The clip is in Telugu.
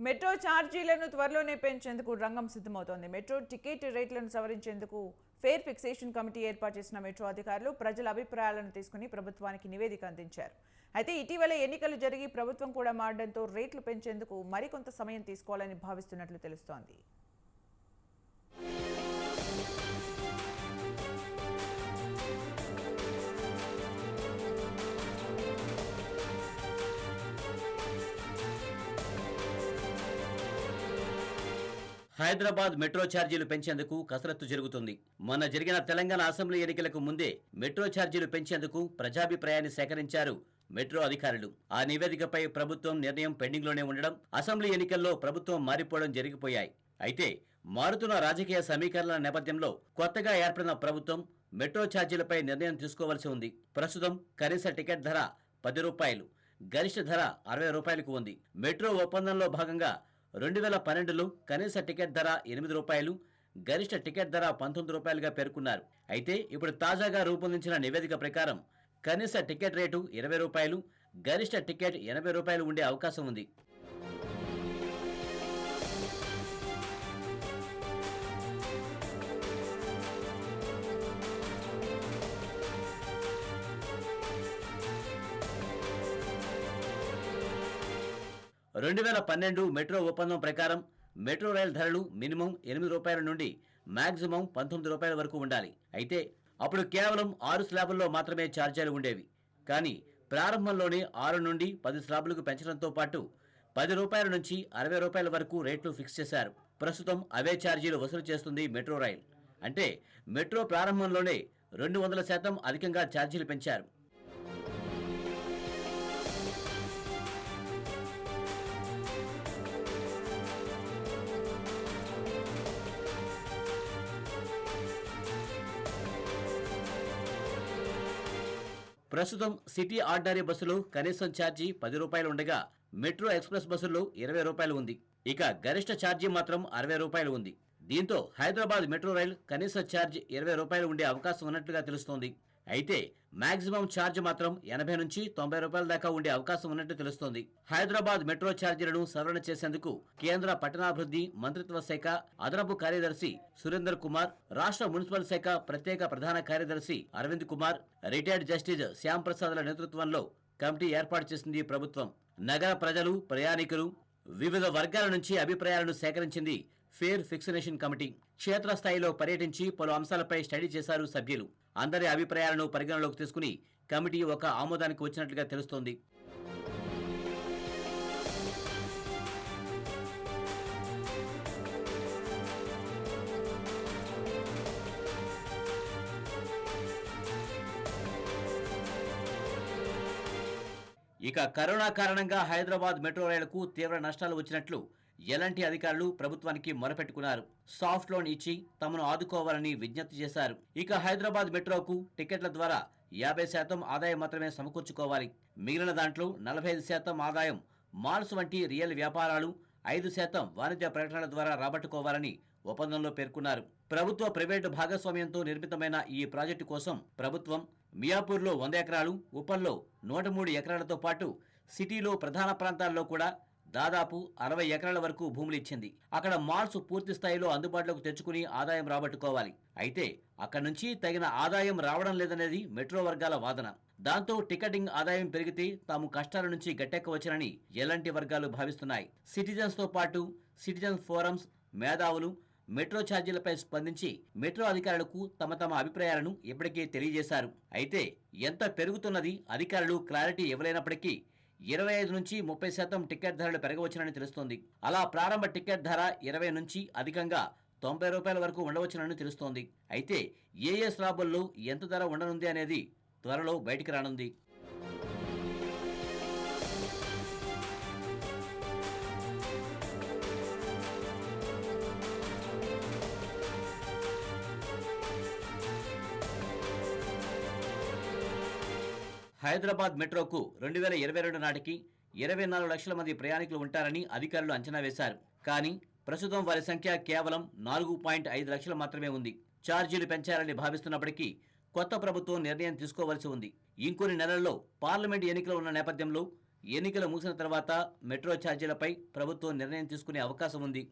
మెట్రో ఛార్జీలను త్వరలోనే పెంచేందుకు రంగం సిద్ధమవుతోంది. మెట్రో టికెట్ రేట్లను సవరించేందుకు ఫేర్ ఫిక్సేషన్ కమిటీ ఏర్పాటు చేసిన మెట్రో అధికారులు ప్రజల అభిప్రాయాలను తీసుకుని ప్రభుత్వానికి నివేదిక అందించారు. అయితే ఇటీవల ఎన్నికలు జరిగి ప్రభుత్వం కూడా మారడంతో రేట్లు పెంచేందుకు మరికొంత సమయం తీసుకోవాలని భావిస్తున్నట్లు తెలుస్తోంది. హైదరాబాద్ మెట్రో ఛార్జీలు పెంచేందుకు కసరత్తు జరుగుతుంది. మొన్న జరిగిన తెలంగాణ అసెంబ్లీ ఎన్నికలకు ముందే మెట్రో ఛార్జీలు పెంచేందుకు ప్రజాభిప్రాయాన్ని సేకరించారు మెట్రో అధికారులు. ఆ నివేదికపై ప్రభుత్వం నిర్ణయం పెండింగ్లోనే ఉండడం అసెంబ్లీ ఎన్నికల్లో ప్రభుత్వం మారిపోవడం జరిగిపోయాయి. అయితే మారుతున్న రాజకీయ సమీకరణల నేపథ్యంలో కొత్తగా ఏర్పడిన ప్రభుత్వం మెట్రో ఛార్జీలపై నిర్ణయం తీసుకోవాల్సి ఉంది. ప్రస్తుతం కనీస టికెట్ ధర పది రూపాయలు గరిష్ట ధర అరవై రూపాయలకు ఉంది. మెట్రో ఒప్పందంలో భాగంగా రెండు వేల పన్నెండులో కనీస టికెట్ ధర ఎనిమిది రూపాయలు గరిష్ట టికెట్ ధర పంతొమ్మిది రూపాయలుగా పేర్కొన్నారు. అయితే ఇప్పుడు తాజాగా రూపొందించిన నివేదిక ప్రకారం కనీస టికెట్ రేటు ఇరవై రూపాయలు గరిష్ట టికెట్ ఎనభై రూపాయలు ఉండే అవకాశం ఉంది. రెండు వేల పన్నెండు మెట్రో ఒప్పందం ప్రకారం మెట్రో రైల్ ధరలు మినిమం ఎనిమిది రూపాయల నుండి మాక్సిమం పంతొమ్మిది రూపాయల వరకు ఉండాలి. అయితే అప్పుడు కేవలం ఆరు స్లాబుల్లో మాత్రమే ఛార్జీలు ఉండేవి. కానీ ప్రారంభంలోనే ఆరు నుండి పది స్లాబులకు పెంచడంతో పాటు పది రూపాయల నుంచి అరవై రూపాయల వరకు రేట్లు ఫిక్స్ చేశారు. ప్రస్తుతం అవే ఛార్జీలు వసూలు చేస్తుంది మెట్రో రైల్. అంటే మెట్రో ప్రారంభంలోనే రెండు వందల శాతం అధికంగా ఛార్జీలు పెంచారు. ప్రస్తుతం సిటీ ఆర్డినరీ బస్సులు కనీసం ఛార్జీ పది రూపాయలు ఉండగా మెట్రో ఎక్స్ప్రెస్ బస్సుల్లో ఇరవై రూపాయలు ఉంది. ఇక గరిష్ట ఛార్జీ మాత్రం అరవై రూపాయలు ఉంది. దీంతో హైదరాబాద్ మెట్రో రైల్ కనీస ఛార్జ్ ఇరవై రూపాయలు ఉండే అవకాశం ఉన్నట్లుగా తెలుస్తోంది. అయితే మాక్సిమం ఛార్జ్ మాత్రం ఎనభై నుంచి తొంభై రూపాయల దాకా ఉండే అవకాశం ఉన్నట్టు తెలుస్తోంది. హైదరాబాద్ మెట్రో ఛార్జీలను సవరణ చేసేందుకు కేంద్ర పట్టణాభివృద్ధి మంత్రిత్వ శాఖ అదనపు కార్యదర్శి సురేందర్ కుమార్ రాష్ట్ర మున్సిపల్ శాఖ ప్రత్యేక ప్రధాన కార్యదర్శి అరవింద్ కుమార్ రిటైర్డ్ జస్టిస్ శ్యామ్ ప్రసాద్ల నేతృత్వంలో కమిటీ ఏర్పాటు చేసింది ప్రభుత్వం. నగర ప్రజలు ప్రయాణికులు వివిధ వర్గాల నుంచి అభిప్రాయాలను సేకరించింది ఫేర్ ఫిక్సినేషన్ కమిటీ. క్షేత్రస్థాయిలో పర్యటించి పలు అంశాలపై స్టడీ చేశారు సభ్యులు. అందరి అభిప్రాయాలను పరిగణలోకి తీసుకుని కమిటీ ఒక ఆమోదానికి వచ్చినట్లుగా తెలుస్తోంది. ఇక కరోనా కారణంగా హైదరాబాద్ మెట్రో రైలుకు తీవ్ర నష్టాలు వచ్చినట్లు ఎలాంటి అధికారులు ప్రభుత్వానికి మొరపెట్టుకున్నారు? సాఫ్ట్ లోన్ ఇచ్చి తమను ఆదుకోవాలని విజ్ఞప్తి చేశారు. ఇక హైదరాబాద్ మెట్రోకు టికెట్ల ద్వారా యాభై శాతం ఆదాయం మాత్రమే సమకూర్చుకోవాలి. మిగిలిన దాంట్లో నలభై ఐదు శాతం ఆదాయం మాల్స్ వంటి రియల్ వ్యాపారాలు ఐదు శాతం వాణిజ్య ప్రకటనల ద్వారా రాబట్టుకోవాలని ఒప్పందంలో పేర్కొన్నారు. ప్రభుత్వ ప్రైవేటు భాగస్వామ్యంతో నిర్మితమైన ఈ ప్రాజెక్టు కోసం ప్రభుత్వం మియాపూర్లో వంద ఎకరాలు ఉప్పల్లో నూట మూడు ఎకరాలతో పాటు సిటీలో ప్రధాన ప్రాంతాల్లో కూడా దాదాపు అరవై ఎకరాల వరకు భూములు ఇచ్చింది. అక్కడ మాల్స్ పూర్తి స్థాయిలో అందుబాటులోకి తెచ్చుకుని ఆదాయం రాబట్టుకోవాలి. అయితే అక్కడి నుంచి తగిన ఆదాయం రావడం లేదనేది మెట్రో వర్గాల వాదన. దాంతో టికెటింగ్ ఆదాయం పెరిగితే తాము కష్టాల నుంచి గట్టెక్కవచ్చునని ఎలాంటి వర్గాలు భావిస్తున్నాయి. సిటిజన్స్తో పాటు సిటిజన్ ఫోరమ్స్ మేధావులు మెట్రో ఛార్జీలపై స్పందించి మెట్రో అధికారులకు తమ తమ అభిప్రాయాలను ఇప్పటికే తెలియజేశారు. అయితే ఎంత పెరుగుతున్నది అధికారులు క్లారిటీ ఇవ్వలేనప్పటికీ ఇరవై ఐదు నుంచి ముప్పై శాతం టికెట్ ధరలు పెరగవచ్చునని తెలుస్తోంది. అలా ప్రారంభ టికెట్ ధర ఇరవై నుంచి అధికంగా తొంభై రూపాయల వరకు ఉండవచ్చునని తెలుస్తోంది. అయితే ఏ ఏ స్లాబుల్లో ఎంత ధర ఉండనుంది అనేది త్వరలో బయటికి రానుంది. హైదరాబాద్ మెట్రోకు రెండు వేల ఇరవై రెండు నాటికి ఇరవై నాలుగు లక్షల మంది ప్రయాణికులు ఉంటారని అధికారులు అంచనా వేశారు. కానీ ప్రస్తుతం వారి సంఖ్య కేవలం నాలుగు పాయింట్ ఐదు లక్షలు మాత్రమే ఉంది. ఛార్జీలు పెంచాలని భావిస్తున్నప్పటికీ కొత్త ప్రభుత్వం నిర్ణయం తీసుకోవలసి ఉంది. ఇంకొన్ని నెలల్లో పార్లమెంట్ ఎన్నికలు ఉన్న నేపథ్యంలో ఎన్నికలు ముగిసిన తర్వాత మెట్రో ఛార్జీలపై ప్రభుత్వం నిర్ణయం తీసుకునే అవకాశం ఉంది.